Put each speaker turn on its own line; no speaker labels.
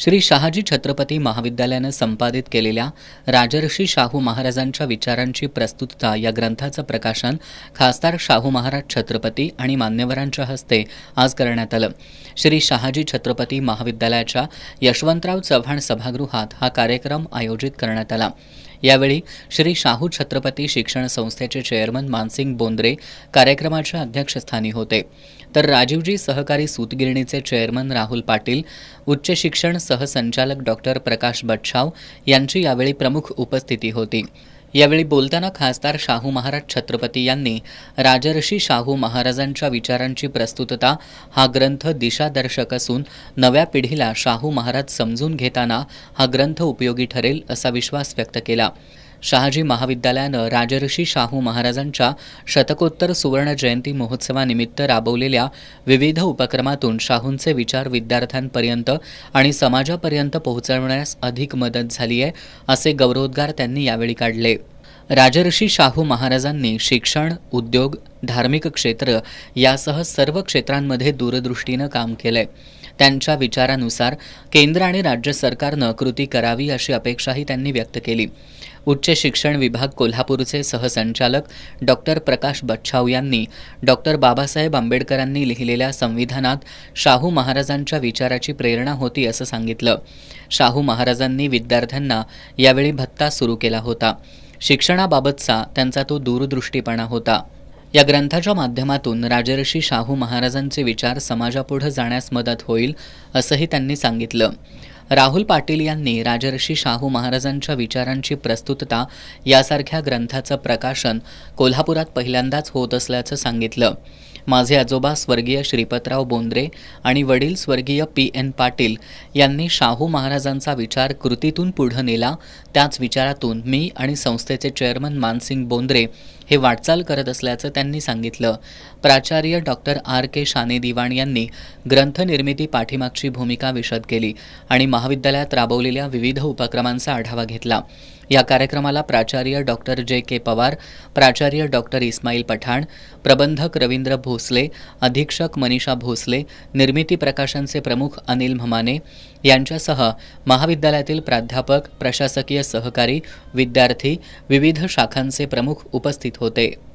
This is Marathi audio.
श्री शहाजी छत्रपती महाविद्यालयानं संपादित केलेल्या राजर्षी शाहू महाराजांच्या विचारांची प्रस्तुतता या ग्रंथाचं प्रकाशन खासदार शाहू महाराज छत्रपती आणि मान्यवरांच्या हस्ते आज करण्यात आलं. श्री शहाजी छत्रपती महाविद्यालयाच्या यशवंतराव चव्हाण सभागृहात हा कार्यक्रम आयोजित करण्यात आला. यावेळी श्री शाहू छत्रपती शिक्षण संस्थेचे चेअरमन मानसिंग बोंद्रे कार्यक्रमाच्या अध्यक्षस्थानी होते. तर राजीवजी सहकारी सूतगिरणीचे चेअरमन राहुल पाटील उच्च शिक्षण सहसंचालक डॉक्टर प्रकाश बच्छाव यांची यावेळी प्रमुख उपस्थिती होती. यावेळी बोलताना खासदार शाहू महाराज छत्रपती यांनी राजर्षी शाहू महाराजांच्या विचारांची प्रस्तुतता हा ग्रंथ दिशादर्शक असून नव्या पिढीला शाहू महाराज समजून घेताना हा ग्रंथ उपयोगी ठरेल असा विश्वास व्यक्त केला. शहाजी महाविद्यालयानं राजर्षी शाहू महाराजांच्या शतकोत्तर सुवर्ण जयंती महोत्सवानिमित्त राबवलेल्या विविध उपक्रमातून शाहूंचे विचार विद्यार्थ्यांपर्यंत आणि समाजापर्यंत पोहोचवण्यास अधिक मदत झाली आहे असे गौरवोद्गार त्यांनी यावेळी काढले. राजर्षी शाहू महाराजांनी शिक्षण उद्योग धार्मिक क्षेत्र यासह सर्व क्षेत्रांमध्ये दूरदृष्टीनं काम केलंय. त्यांच्या विचारानुसार केंद्र आणि राज्य सरकारनं कृती करावी अशी अपेक्षाही त्यांनी व्यक्त केली. उच्च शिक्षण विभाग कोल्हापूरचे सहसंचालक डॉक्टर प्रकाश बच्छाव यांनी डॉक्टर बाबासाहेब आंबेडकरांनी लिहिलेल्या संविधानात शाहू महाराजांच्या विचाराची प्रेरणा होती असं सांगितलं. शाहू महाराजांनी विद्यार्थ्यांना यावेळी भत्ता सुरू केला होता. शिक्षणाबाबतचा त्यांचा तो दूरदृष्टीपणा होता. या ग्रंथाच्या माध्यमातून राजर्षी शाहू महाराजांचे विचार समाजापुढे जाण्यास मदत होईल असंही त्यांनी सांगितलं. राहुल पाटील यांनी राजर्षी शाहू महाराजांच्या विचारांची प्रस्तुतता यासारख्या ग्रंथाचं प्रकाशन कोल्हापुरात पहिल्यांदाच होत असल्याचं सांगितलं. माझे आजोबा स्वर्गीय श्रीपतराव बोंद्रे आणि वडील स्वर्गीय पी एन पाटील यांनी शाहू महाराजांचा विचार कृतीतून पुढं नेला. त्याच विचारातून मी आणि संस्थेचे चेअरमन मानसिंग बोंद्रे हे वाटचाल करत असल्याचं त्यांनी सांगितलं. प्राचार्य डॉक्टर आर के शाने दिवाण यांनी ग्रंथनिर्मिती पाठीमागची भूमिका विशद केली आणि महाविद्यालयात राबवलेल्या विविध उपक्रमांचा आढावा घेतला. या कार्यक्रमाला प्राचार्य डॉक्टर जे. के. पवार प्राचार्य डॉक्टर इस्माईल पठाण प्रबंधक रवींद्र भोसले अधीक्षक मनीषा भोसले निर्मिती प्रकाशनचे प्रमुख अनिल म्हमाने यांच्यासह महाविद्यालयातील प्राध्यापक प्रशासकीय सहकारी विद्यार्थी विविध शाखांचे प्रमुख उपस्थित होते.